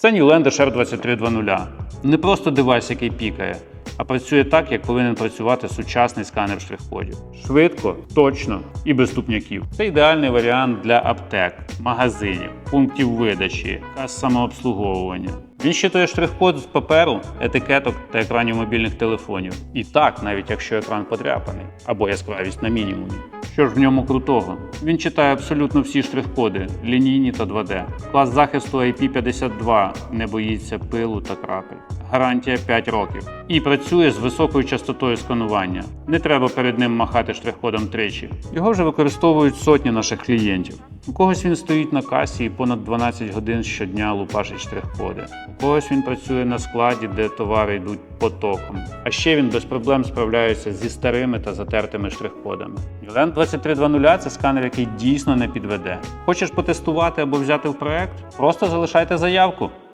Це Newland HR 2320. Не просто девайс, який пікає, а працює так, як повинен працювати сучасний сканер штрих-кодів. Швидко, точно і без ступняків. Це ідеальний варіант для аптек, магазинів, пунктів видачі, кас самообслуговування. Він щитує штрих-код з паперу, етикеток та екранів мобільних телефонів. І так, навіть якщо екран подряпаний або яскравість на мінімумі. Що ж в ньому крутого? Він читає абсолютно всі штрих-коди, лінійні та 2D. Клас захисту IP52 не боїться пилу та крапель. Гарантія 5 років. І працює з високою частотою сканування. Не треба перед ним махати штрих-кодом тричі. Його вже використовують сотні наших клієнтів. У когось він стоїть на касі і понад 12 годин щодня лупашить штрих-коди. У когось він працює на складі, де товари йдуть потоком. А ще він без проблем справляється зі старими та затертими штрих-кодами. Юлен 2320 це сканер, який дійсно не підведе. Хочеш потестувати або взяти в проект? Просто залишайте заявку.